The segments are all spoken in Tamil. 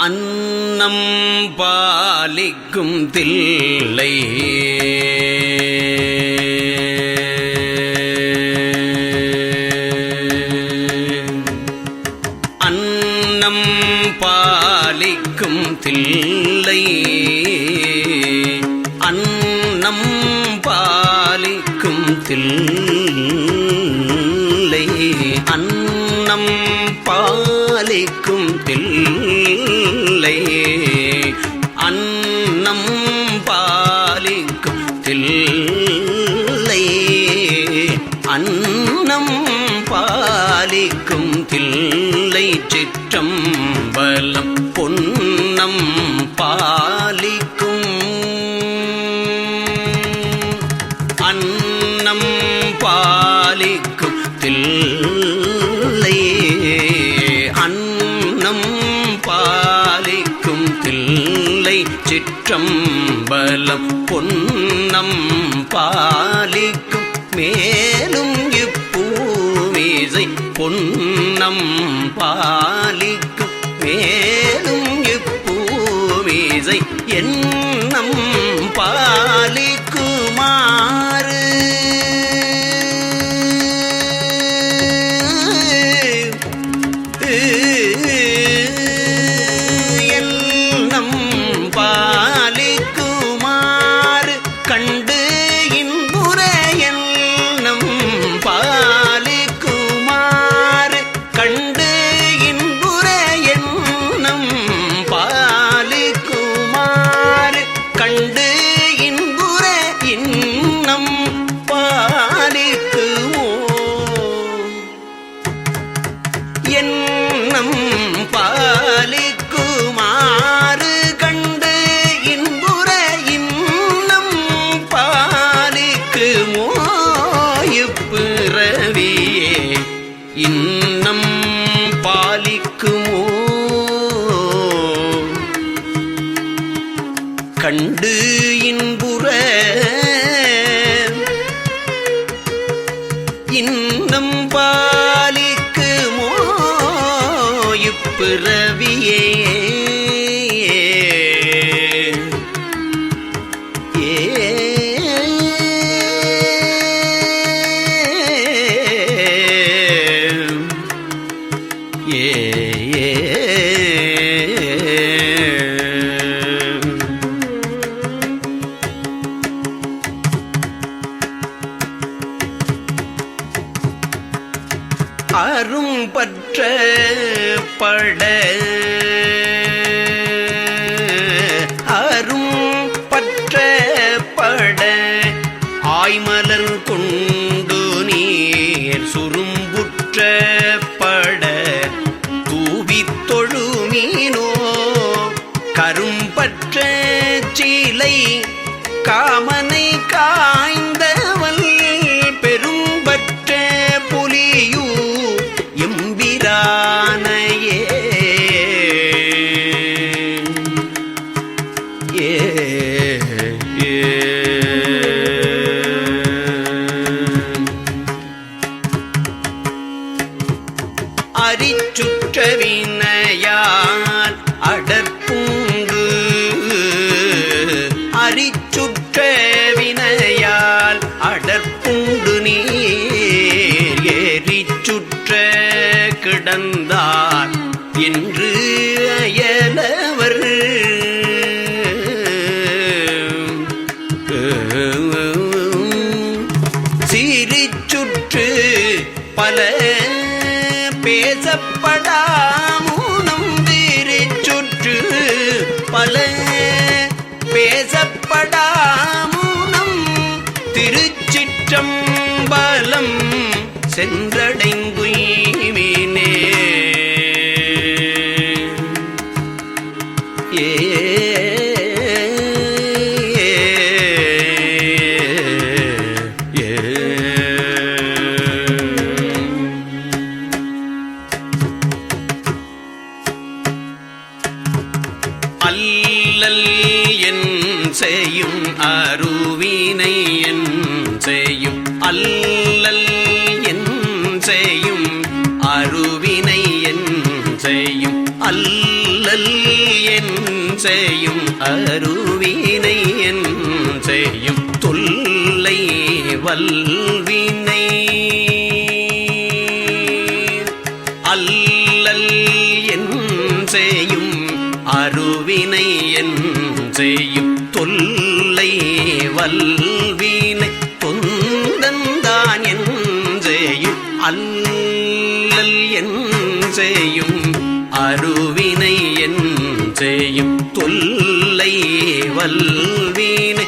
அன்னம் பாலிக்கும் தில்லை. அன்னம் பாலிக்கும் தில்லை. அன்னம் பாலிக்கும் தில்லை. தில்லை சிற்றம்பலம் பொன்னம் பாலிக்கும். அன்னம் பாலிக்கும் தில்லை. அன்னம் பாலிக்கும் தில்லை சிற்றம்பலம் பொன்னம் பாலிக்கும். மேலும் இசை பொன்னம் பாலிக்கும் மேலும் இப்பூமிசை என் பல பேசப்படாமூனம் தீரை சுற்று. பல பேசப்படாமூனம் திருச்சிற்றம்பலம் சென்றடைந்த செய்யும் அருவினை என் செய்யும் தொல்லை வல்வினை. அல்லல் என் செய்யும் அருவினை என் செய்யும் தொல்லை வல்வினை. வல்வினை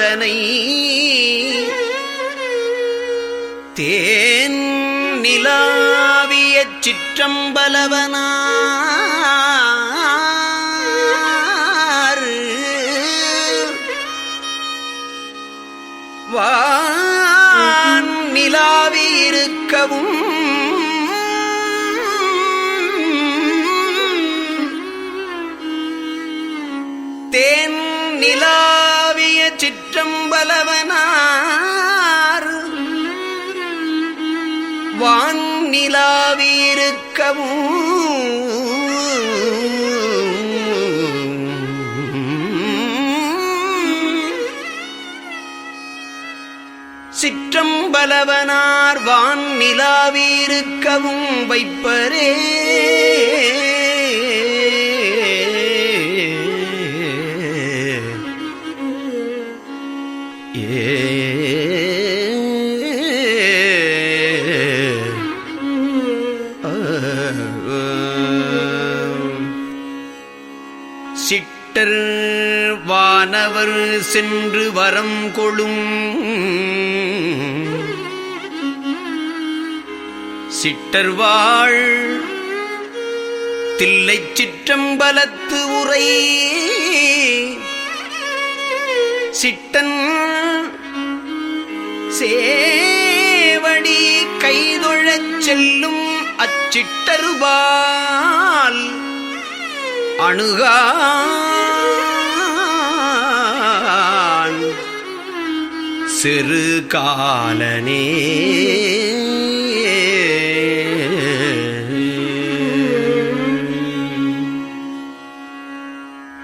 அதனை தேன் நிலாவிய சிற்றம்பலவனார். வான் நிலாவி இருக்கவும் பலவனார் வான் சிற்றம்பலவனார் வான் நிலாவிருக்கவும் வைப்பரே. சென்று வரம் கொழும் சிட்டர் வாழ் தில்லைச் சிற்றம்பலத்து உரை. சிட்டன் சேவடி கைதொழச் செல்லும் அச்சிட்டருபால் அணுகா சிறு காலனே.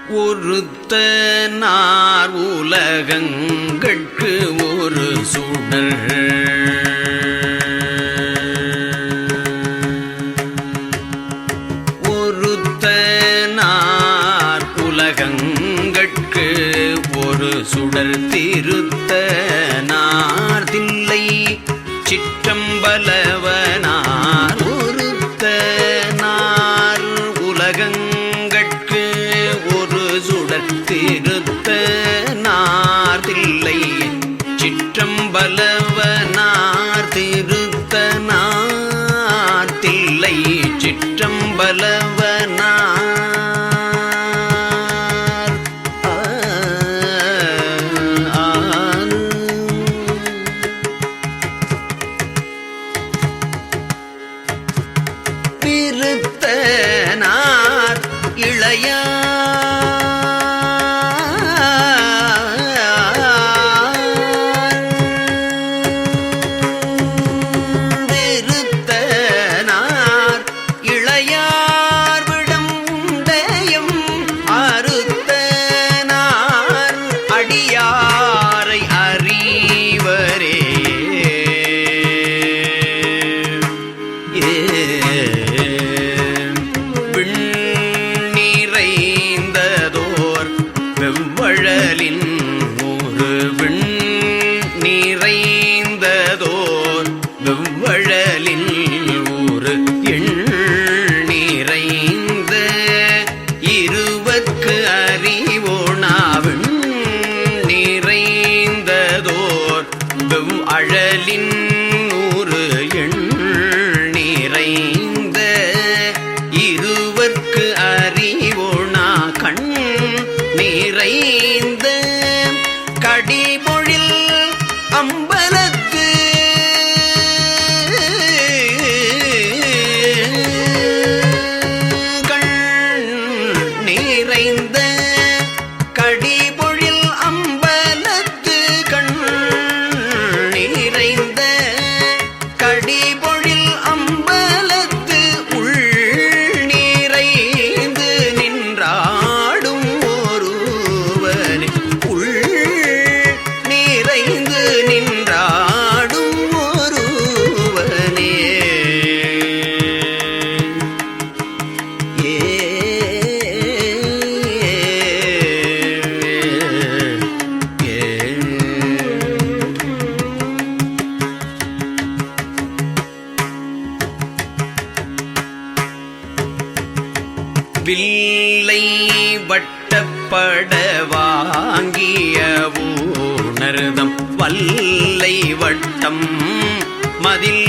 ஒருத்த நார் உலகங்கட்கு ஒரு சுடர். ஒருத்தனார் சுடர். திருத்த வழலின் வில்லை வட்டப்பட வாங்கிய ஊணர்தம் வல்லை வட்டம் மதில்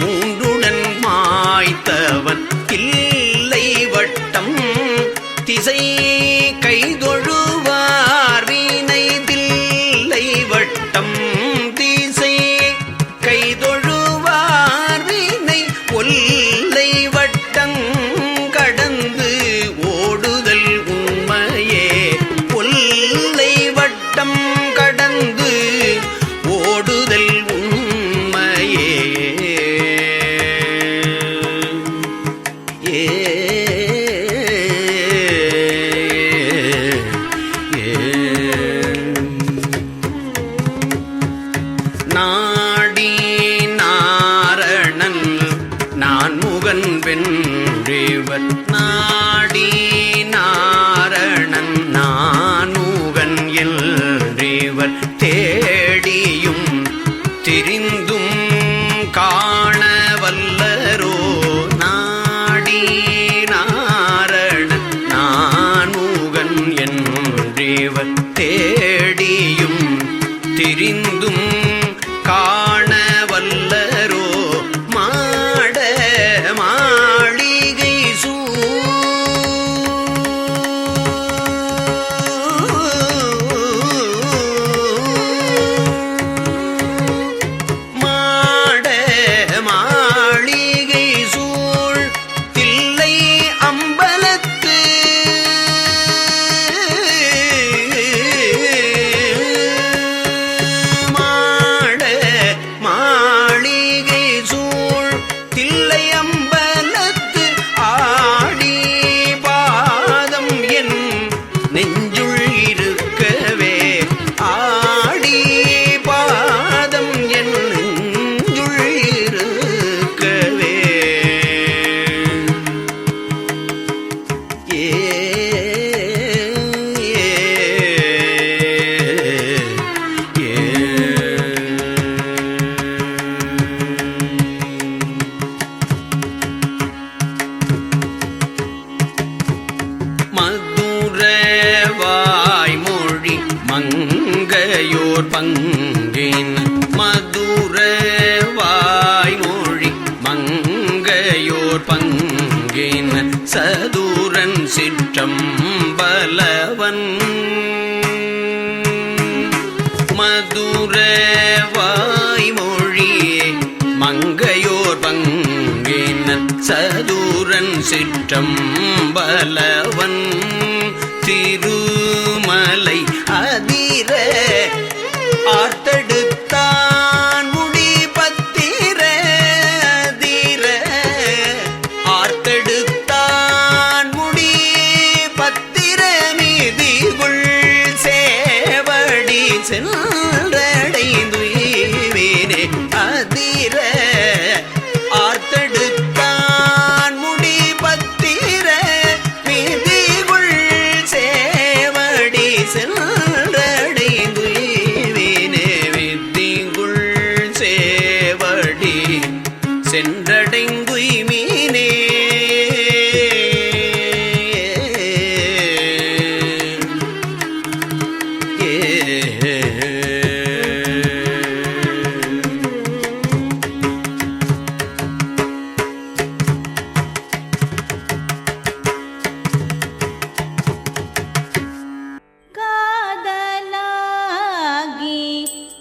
மூன்றுடன் மாய்த்தவன் சதுரன் சிற்றம்பலவன். மதுரவாய்மொழி மங்கையோர் பங்கின சதுரன் சிற்றம்பலவன். திரு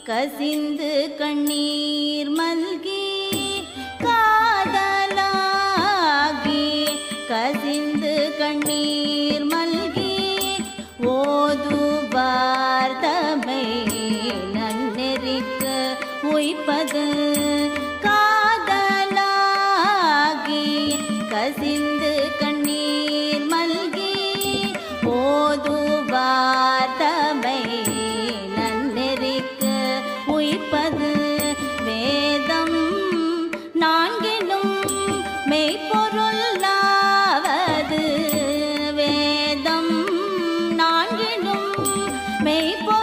கசிந்து கண்ணீர் மல்கி 美国。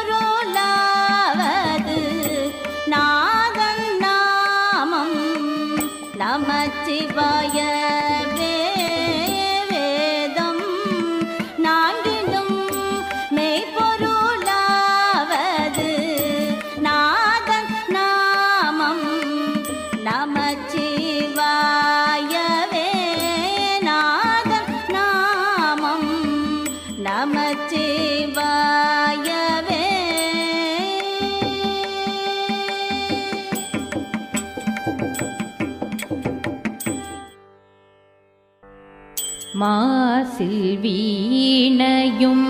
மாசில் வீணையும்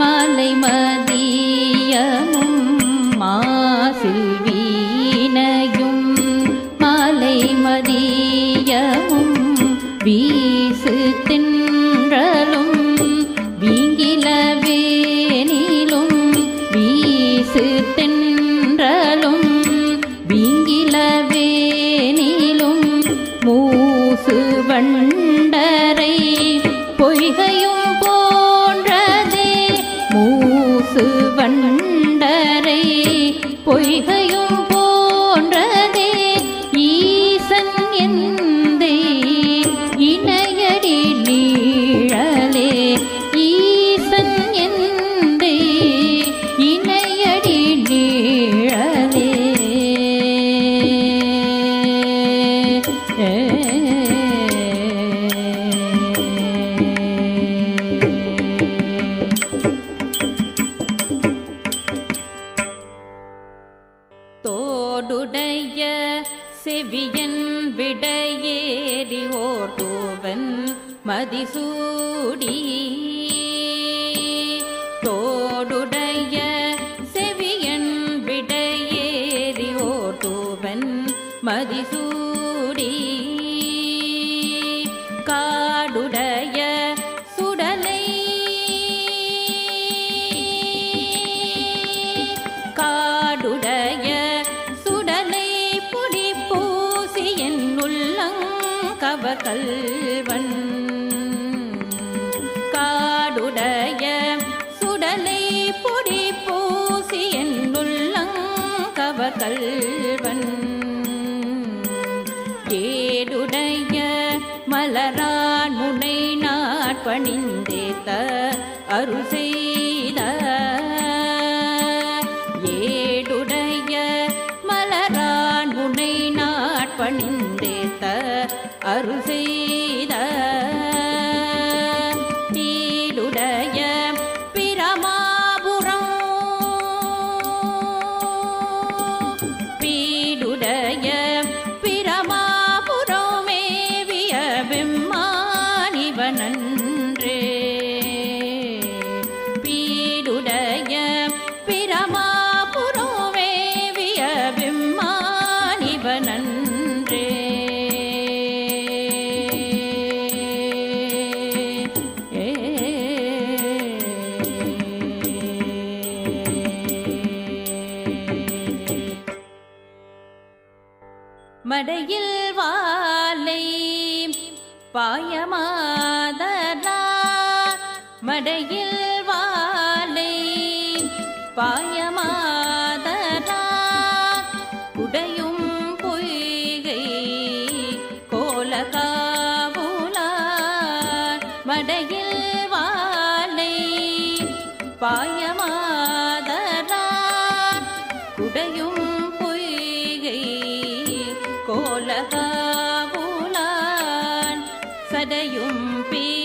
மலை மதியா மதிசூடி. காடுடைய சுடலை. காடுடைய சுடலை புடி பூசி என் உள்ளங்கவ கல்வன் காடுடைய சுடலை பொடி பூசி என் உள்ளங்கவ கல்வன் நின்றேத்த அருசெய் மடையில் வாலை பாயமாதரா மடையில் வாலை பாய சடையும் பிறையும்